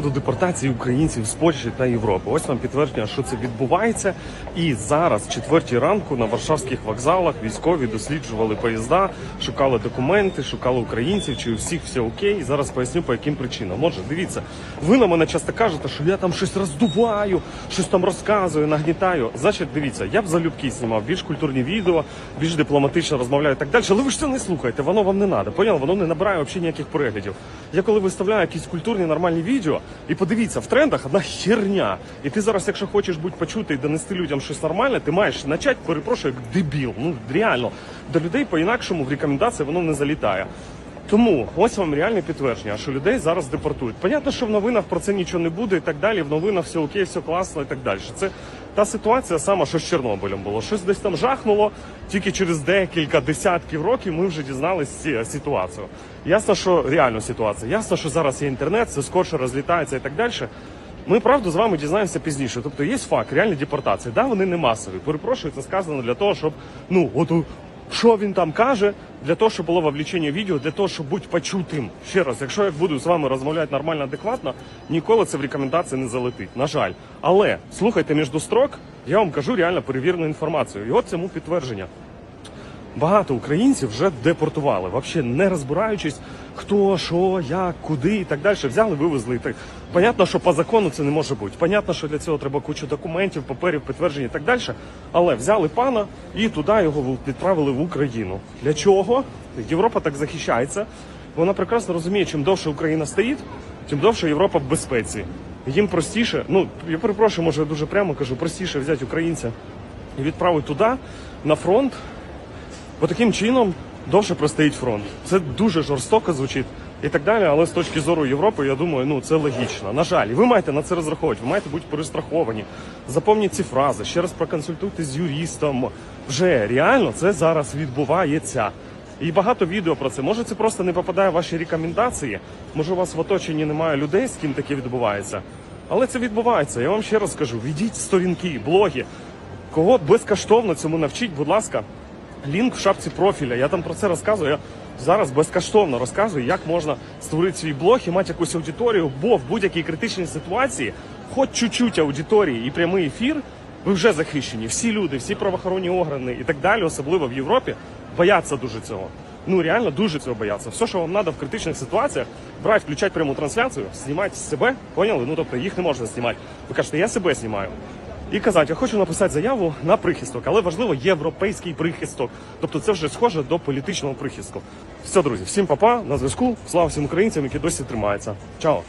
приводу депортації українців з Польщі та Європи. Ось вам підтвердження, що це відбувається. І зараз, четвертій ранку, на варшавських вокзалах військові досліджували поїзда, шукали документи, шукали українців, чи у всіх все окей. Зараз поясню по яким причинам. Отже, дивіться, ви на мене часто кажете, що я там щось роздуваю, щось там розказую, нагнітаю. Значить, дивіться, я б залюбки знімав більш культурні відео, більш дипломатично розмовляю і так далі. Але ви ж це не слухаєте, воно вам не треба. Поняли? Воно не набирає взагалі ніяких переглядів. Я коли виставляю якісь культурні нормальні відео, і подивіться, в трендах одна херня. І ти зараз, якщо хочеш бути почути і донести людям щось нормальне, ти маєш почати, перепрошую, як дебіл. Ну реально, до людей по-інакшому в рекомендації воно не залітає. Тому ось вам реальне підтвердження, що людей зараз депортують. Понятно, що в новинах про це нічого не буде і так далі. В новинах все окей, все класно і так далі. Це та ситуація сама, що з Чорнобилем було. Щось десь там жахнуло. Тільки через декілька десятків років ми вже дізналися ситуацію. Ясно, що реальну ситуацію. Ясно, що зараз є інтернет, все скорше розлітається і так далі. Ми правду з вами дізнаємося пізніше. Тобто є факт, реальні депортації. Да, вони не масові. Перепрошую, це сказано для того, щоб ну от що він там каже, для того, щоб було вовлечення відео, для того, щоб бути почутим. Ще раз, якщо я буду з вами розмовляти нормально, адекватно, ніколи це в рекомендації не залетить. На жаль. Але слухайте між строк, я вам кажу реально перевірену інформацію. І от цьому підтвердження. Багато українців вже депортували, взагалі не розбираючись, хто, що, як, куди і так далі. Взяли, вивезли і так. Понятно, що по закону це не може бути. Понятно, що для цього треба кучу документів, паперів, підтверджень і так далі. Але взяли пана і туди його відправили в Україну. Для чого? Європа так захищається. Вона прекрасно розуміє, чим довше Україна стоїть, тим довше Європа в безпеці. Їм простіше, ну я перепрошую, може дуже прямо кажу, простіше взяти українця і відправити туди на фронт. Бо таким чином довше простоїть фронт. Це дуже жорстоко звучить і так далі. Але з точки зору Європи, я думаю, ну це логічно. На жаль, ви маєте на це розраховувати, ви маєте бути перестраховані. Запомніть ці фрази, ще раз проконсультуйтесь з юристом. Вже реально це зараз відбувається. І багато відео про це. Може, це просто не попадає в ваші рекомендації. Може, у вас в оточенні немає людей, з ким таке відбувається. Але це відбувається. Я вам ще раз скажу: ведіть сторінки, блоги. Кого безкоштовно цьому навчіть, будь ласка, лінк в шапці профіля. Я там про це розказую. Я зараз безкоштовно розказую, як можна створити свій блог і мати якусь аудиторію, бо в будь-якій критичній ситуації, хоч чуть-чуть аудиторії і прямий ефір, ви вже захищені. Всі люди, всі правоохоронні органи і так далі, особливо в Європі, бояться дуже цього. Ну реально дуже цього бояться. Все, що вам треба в критичних ситуаціях, брати, включати пряму трансляцію, знімати себе, поняли? Ну тобто їх не можна знімати. Ви кажете, я себе знімаю. І казати, я хочу написати заяву на прихисток, але важливо європейський прихисток. Тобто це вже схоже до політичного прихистку. Все, друзі, всім папа, на зв'язку. Слава всім українцям, які досі тримаються. Чао!